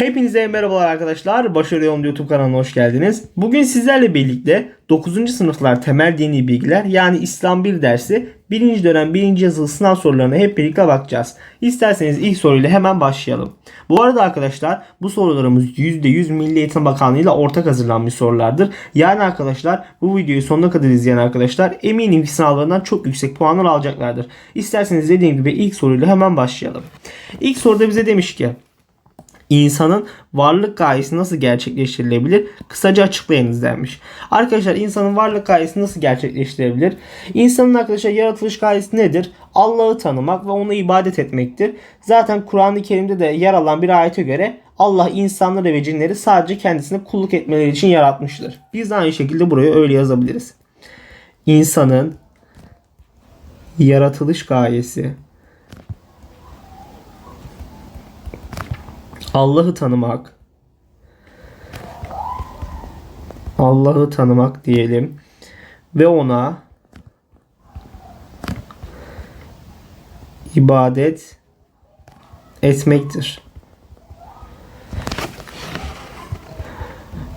Hepinize merhabalar arkadaşlar. Başarı Yolunda YouTube kanalına hoş geldiniz. Bugün sizlerle birlikte 9. sınıflar temel dini bilgiler yani İslam 1 dersi 1. dönem 1. yazılı sınav sorularına hep birlikte bakacağız. İsterseniz ilk soruyla hemen başlayalım. Bu arada arkadaşlar bu sorularımız %100 Milli Eğitim Bakanlığı ile ortak hazırlanmış sorulardır. Yani arkadaşlar bu videoyu sonuna kadar izleyen arkadaşlar eminim ki sınavlarından çok yüksek puanlar alacaklardır. İsterseniz dediğim gibi ilk soruyla hemen başlayalım. İlk soruda bize demiş ki İnsanın varlık gayesi nasıl gerçekleştirilebilir? Kısaca açıklayınız denmiş. Arkadaşlar insanın varlık gayesi nasıl gerçekleştirilebilir? İnsanın arkadaşlar yaratılış gayesi nedir? Allah'ı tanımak ve ona ibadet etmektir. Zaten Kur'an-ı Kerim'de de yer alan bir ayete göre Allah insanları ve cinleri sadece kendisine kulluk etmeleri için yaratmıştır. Biz de aynı şekilde buraya öyle yazabiliriz. İnsanın yaratılış gayesi Allah'ı tanımak. Allah'ı tanımak diyelim ve ona ibadet etmektir.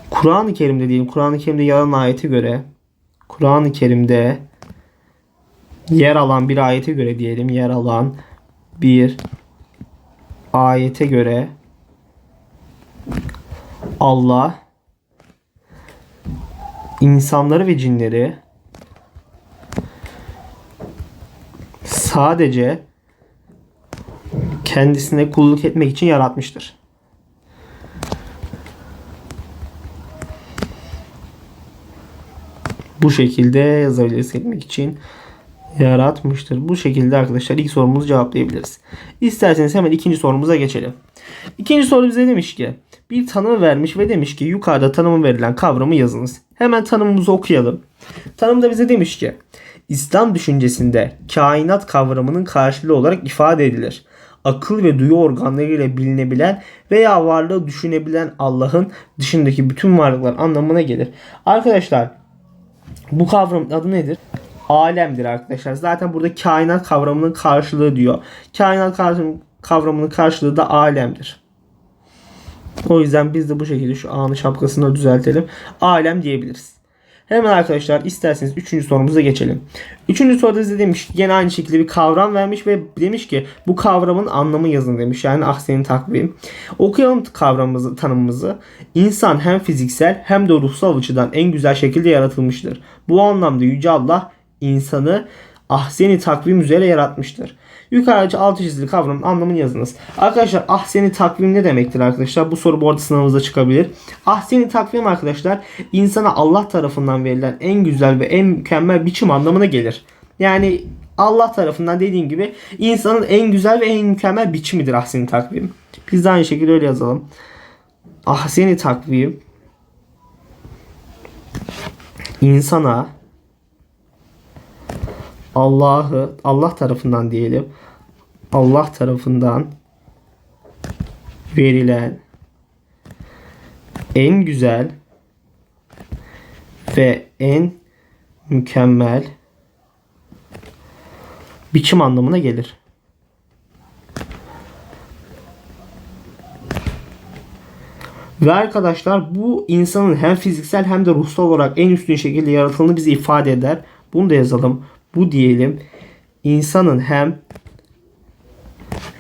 Kur'an-ı Kerim'de diyelim. Kur'an-ı Kerim'de yer alan ayete göre Kur'an-ı Kerim'de yer alan bir ayete göre diyelim yer alan bir ayete göre Allah insanları ve cinleri sadece kendisine kulluk etmek için yaratmıştır. Bu şekilde yazabiliriz etmek için yaratmıştır. Bu şekilde arkadaşlar ilk sorumuzu cevaplayabiliriz. İsterseniz hemen ikinci sorumuza geçelim. İkinci soru bize demiş ki bir tanım vermiş ve demiş ki yukarıda tanımı verilen kavramı yazınız. Hemen tanımımızı okuyalım. Tanımda bize demiş ki İslam düşüncesinde kainat kavramının karşılığı olarak ifade edilir. Akıl ve duyu organlarıyla bilinebilen veya varlığı düşünebilen Allah'ın dışındaki bütün varlıklar anlamına gelir. Arkadaşlar bu kavramın adı nedir? Alemdir arkadaşlar. Zaten burada kainat kavramının karşılığı diyor. Kainat kavramının karşılığı da alemdir. O yüzden biz de bu şekilde şu A'nın şapkasını düzeltelim. Alem diyebiliriz. Hemen arkadaşlar isterseniz 3. sorumuza geçelim. 3. soruda bize demiş ki yine aynı şekilde bir kavram vermiş ve demiş ki bu kavramın anlamı yazın demiş. Yani ahsenin takvim. Okuyalım kavramımızı, tanımımızı. İnsan hem fiziksel hem de ruhsal açıdan en güzel şekilde yaratılmıştır. Bu anlamda Yüce Allah insanı ahseni takvim üzere yaratmıştır. Yukarıda altı çizili kavramın anlamını yazınız. Arkadaşlar ahseni takvim ne demektir arkadaşlar? Bu soru bu arada sınavınızda çıkabilir. Ahseni takvim arkadaşlar insana Allah tarafından verilen en güzel ve en mükemmel biçim anlamına gelir. Yani Allah tarafından dediğim gibi insanın en güzel ve en mükemmel biçimidir ahseni takvim. Biz de aynı şekilde öyle yazalım. Ahseni takvim insana Allah'ı Allah tarafından diyelim Allah tarafından verilen en güzel ve en mükemmel biçim anlamına gelir. Ve arkadaşlar bu insanın hem fiziksel hem de ruhsal olarak en üstün şekilde yaratıldığını bize ifade eder. Bunu da yazalım. Bu diyelim insanın hem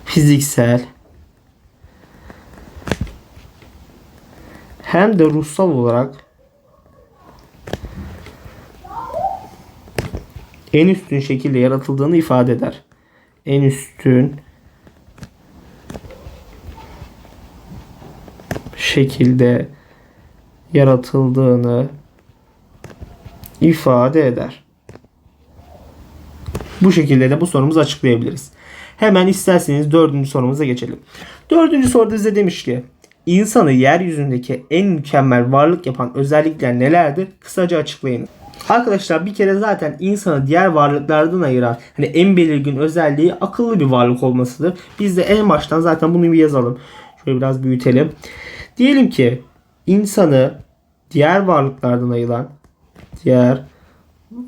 fiziksel hem de ruhsal olarak en üstün şekilde yaratıldığını ifade eder. En üstün şekilde yaratıldığını ifade eder. Bu şekilde de bu sorumuzu açıklayabiliriz. Hemen isterseniz dördüncü sorumuza geçelim. Dördüncü soruda bize demiş ki insanı yeryüzündeki en mükemmel varlık yapan özellikler nelerdir? Kısaca açıklayın. Arkadaşlar bir kere zaten insanı diğer varlıklardan ayıran hani en belirgin özelliği akıllı bir varlık olmasıdır. Biz de en baştan zaten bunu bir yazalım. Şöyle biraz büyütelim. Diyelim ki insanı diğer varlıklardan ayıran diğer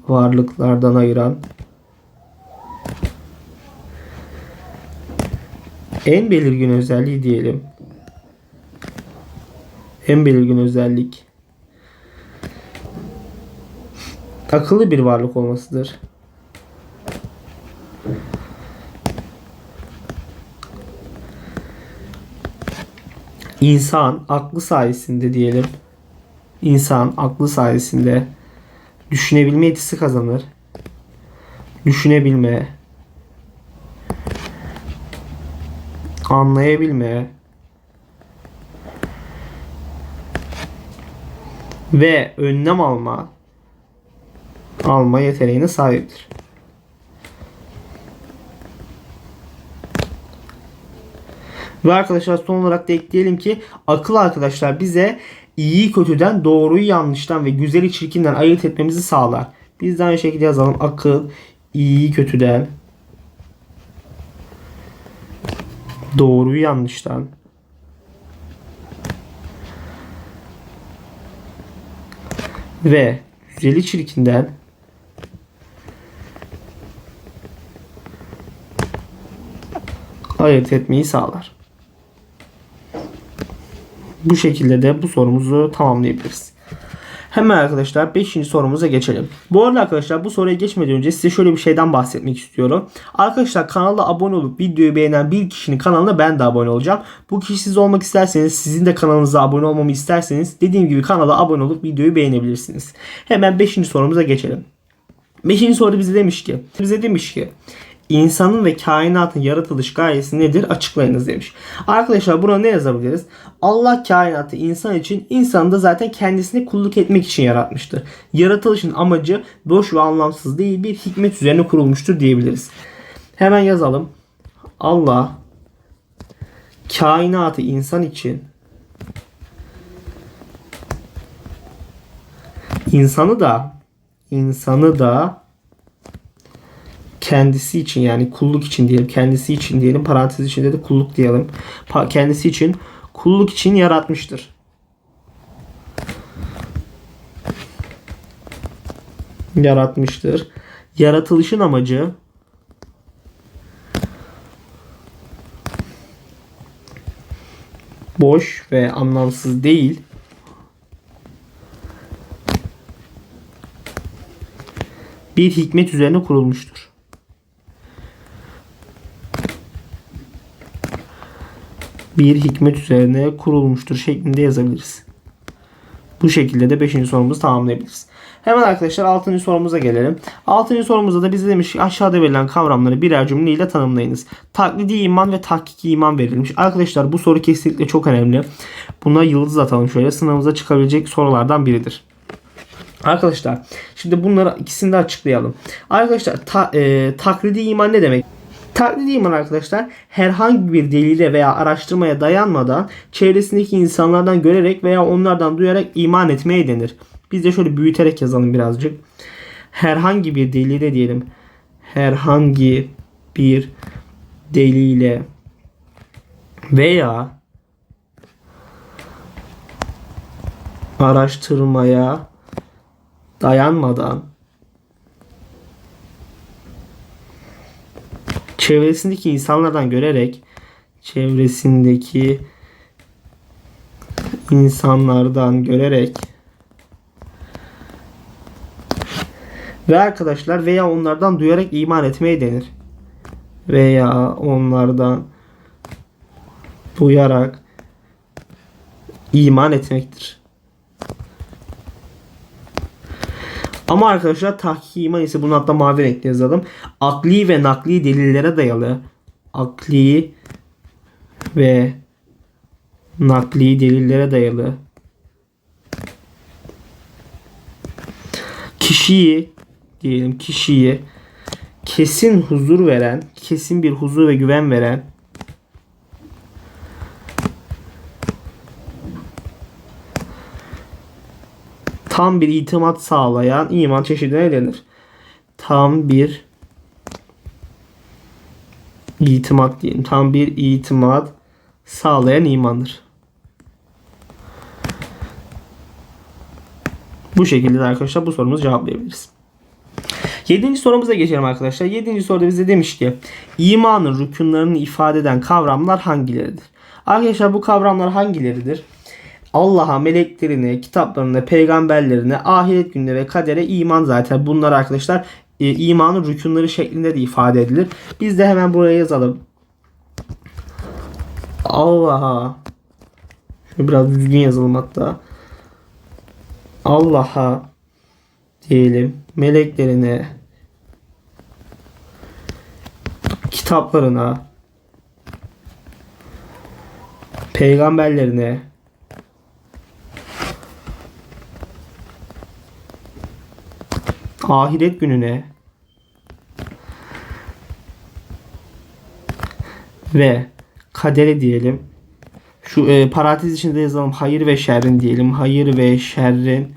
varlıklardan ayıran en belirgin özelliği diyelim. En belirgin özellik akıllı bir varlık olmasıdır. İnsan aklı sayesinde diyelim. İnsan aklı sayesinde düşünebilme yetisi kazanır. Düşünebilme, anlayabilme ve önlem alma alma yeteneğine sahiptir. Ve arkadaşlar son olarak da ekleyelim ki akıl arkadaşlar bize iyi kötüden doğruyu yanlıştan ve güzeli çirkinden ayırt etmemizi sağlar. Biz de aynı şekilde yazalım. Akıl iyi kötüden doğruyu yanlıştan ve güzeli çirkinden ayırt etmeyi sağlar. Bu şekilde de bu sorumuzu tamamlayabiliriz. Hemen arkadaşlar 5. sorumuza geçelim. Bu arada arkadaşlar bu soruya geçmeden önce size şöyle bir şeyden bahsetmek istiyorum. Arkadaşlar kanala abone olup videoyu beğenen bir kişinin kanalına ben de abone olacağım. Bu kişi siz olmak isterseniz sizin de kanalınıza abone olmamı isterseniz dediğim gibi kanala abone olup videoyu beğenebilirsiniz. Hemen 5. sorumuza geçelim. 5. soru bize demiş ki bize demiş ki İnsanın ve kainatın yaratılış gayesi nedir? Açıklayınız demiş. Arkadaşlar buna ne yazabiliriz? Allah kainatı insan için, insanı da zaten kendisine kulluk etmek için yaratmıştır. Yaratılışın amacı boş ve anlamsız değil bir hikmet üzerine kurulmuştur diyebiliriz. Hemen yazalım. Allah kainatı insan için insanı da insanı da kendisi için yani kulluk için diyelim kendisi için diyelim parantez içinde de kulluk diyelim kendisi için kulluk için yaratmıştır. Yaratmıştır. Yaratılışın amacı boş ve anlamsız değil. Bir hikmet üzerine kurulmuştur. Bir hikmet üzerine kurulmuştur şeklinde yazabiliriz. Bu şekilde de 5. sorumuzu tamamlayabiliriz. Hemen arkadaşlar 6. sorumuza gelelim. 6. sorumuzda da bize demiş ki aşağıda verilen kavramları birer cümleyle tanımlayınız. Taklidi iman ve tahkiki iman verilmiş. Arkadaşlar bu soru kesinlikle çok önemli. Buna yıldız atalım şöyle. Sınavımıza çıkabilecek sorulardan biridir. Arkadaşlar şimdi bunları ikisini de açıklayalım. Arkadaşlar ta, e, taklidi iman ne demek? Taklidi iman arkadaşlar herhangi bir delile veya araştırmaya dayanmadan çevresindeki insanlardan görerek veya onlardan duyarak iman etmeye denir. Biz de şöyle büyüterek yazalım birazcık. Herhangi bir delile diyelim. Herhangi bir delile veya araştırmaya dayanmadan çevresindeki insanlardan görerek çevresindeki insanlardan görerek ve arkadaşlar veya onlardan duyarak iman etmeye denir. Veya onlardan duyarak iman etmektir. Ama arkadaşlar tahkik iman ise bunu hatta mavi renkle yazalım. Akli ve nakli delillere dayalı akli ve nakli delillere dayalı kişiyi diyelim kişiyi kesin huzur veren, kesin bir huzur ve güven veren tam bir itimat sağlayan iman çeşidine denir. Tam bir itimat diyelim. Tam bir itimat sağlayan imandır. Bu şekilde de arkadaşlar bu sorumuzu cevaplayabiliriz. Yedinci sorumuza geçelim arkadaşlar. Yedinci soruda bize demiş ki imanın rükunlarını ifade eden kavramlar hangileridir? Arkadaşlar bu kavramlar hangileridir? Allah'a, meleklerine, kitaplarına, peygamberlerine, ahiret gününe ve kadere iman zaten. Bunlar arkadaşlar e, imanın rükunları şeklinde de ifade edilir. Biz de hemen buraya yazalım. Allah'a Şöyle biraz düzgün yazalım hatta. Allah'a diyelim, meleklerine, kitaplarına, peygamberlerine, ahiret gününe ve kadere diyelim. Şu e, parantez içinde yazalım hayır ve şerrin diyelim. Hayır ve şerrin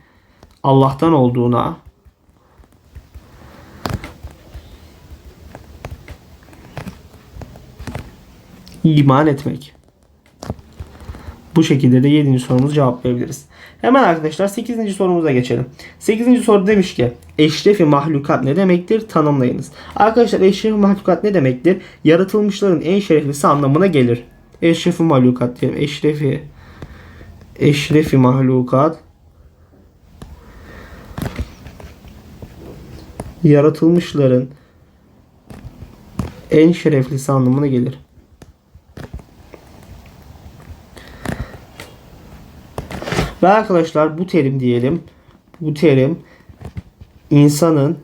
Allah'tan olduğuna iman etmek. Bu şekilde de 7. sorumuzu cevaplayabiliriz. Hemen arkadaşlar 8. sorumuza geçelim. 8. soru demiş ki eşrefi mahlukat ne demektir? Tanımlayınız. Arkadaşlar eşrefi mahlukat ne demektir? Yaratılmışların en şereflisi anlamına gelir. Eşrefi mahlukat diyelim. Eşrefi eşrefi mahlukat yaratılmışların en şereflisi anlamına gelir. Ve arkadaşlar bu terim diyelim. Bu terim insanın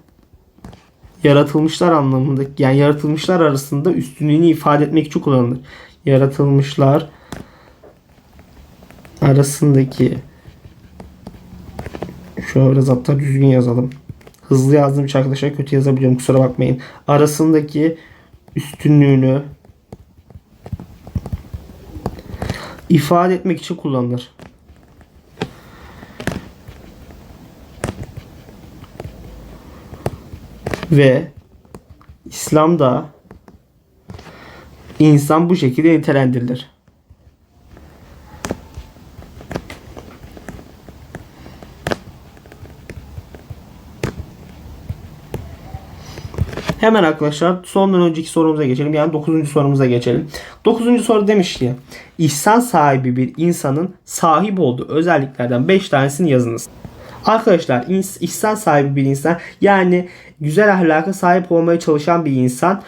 yaratılmışlar anlamında yani yaratılmışlar arasında üstünlüğünü ifade etmek için kullanılır. Yaratılmışlar arasındaki şöyle biraz hatta düzgün yazalım. Hızlı yazdığım için arkadaşlar kötü yazabiliyorum kusura bakmayın. Arasındaki üstünlüğünü ifade etmek için kullanılır. Ve İslam'da insan bu şekilde nitelendirilir. Hemen arkadaşlar sondan önceki sorumuza geçelim. Yani 9. sorumuza geçelim. 9. soru demiş ki ihsan sahibi bir insanın sahip olduğu özelliklerden 5 tanesini yazınız. Arkadaşlar ihsan sahibi bir insan yani güzel ahlaka sahip olmaya çalışan bir insan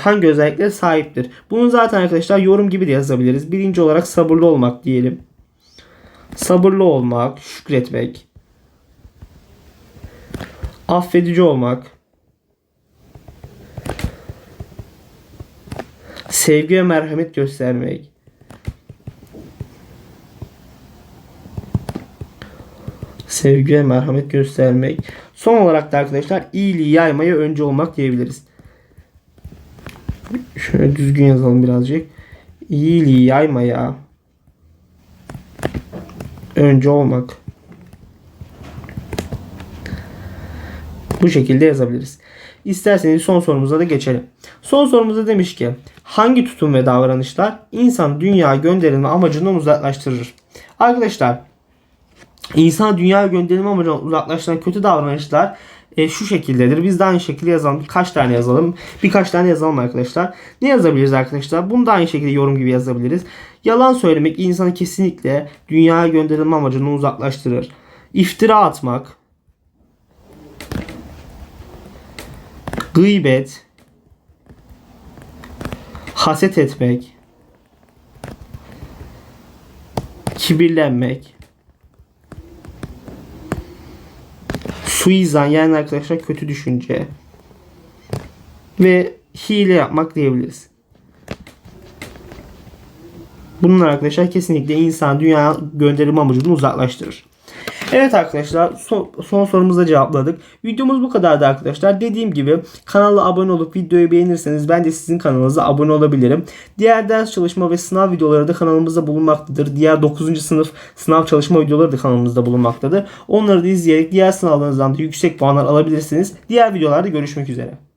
hangi özelliklere sahiptir? Bunu zaten arkadaşlar yorum gibi de yazabiliriz. Birinci olarak sabırlı olmak diyelim. Sabırlı olmak, şükretmek, affedici olmak, sevgi ve merhamet göstermek, sevgi ve merhamet göstermek. Son olarak da arkadaşlar iyiliği yaymaya önce olmak diyebiliriz. Şöyle düzgün yazalım birazcık. İyiliği yaymaya önce olmak. Bu şekilde yazabiliriz. İsterseniz son sorumuza da geçelim. Son sorumuzda demiş ki hangi tutum ve davranışlar insan dünya gönderilme amacından uzaklaştırır? Arkadaşlar İnsan dünya gönderilme amacından uzaklaştıran kötü davranışlar e, şu şekildedir. Biz de aynı şekilde yazalım. Kaç tane yazalım? Birkaç tane yazalım arkadaşlar. Ne yazabiliriz arkadaşlar? Bunu da aynı şekilde yorum gibi yazabiliriz. Yalan söylemek insanı kesinlikle dünyaya gönderilme amacından uzaklaştırır. İftira atmak. Gıybet. Haset etmek. Kibirlenmek. Suizan yani arkadaşlar kötü düşünce ve hile yapmak diyebiliriz. Bunlar arkadaşlar kesinlikle insan dünya gönderim amacını uzaklaştırır. Evet arkadaşlar son, da cevapladık. Videomuz bu kadardı arkadaşlar. Dediğim gibi kanala abone olup videoyu beğenirseniz ben de sizin kanalınıza abone olabilirim. Diğer ders çalışma ve sınav videoları da kanalımızda bulunmaktadır. Diğer 9. sınıf sınav çalışma videoları da kanalımızda bulunmaktadır. Onları da izleyerek diğer sınavlarınızdan da yüksek puanlar alabilirsiniz. Diğer videolarda görüşmek üzere.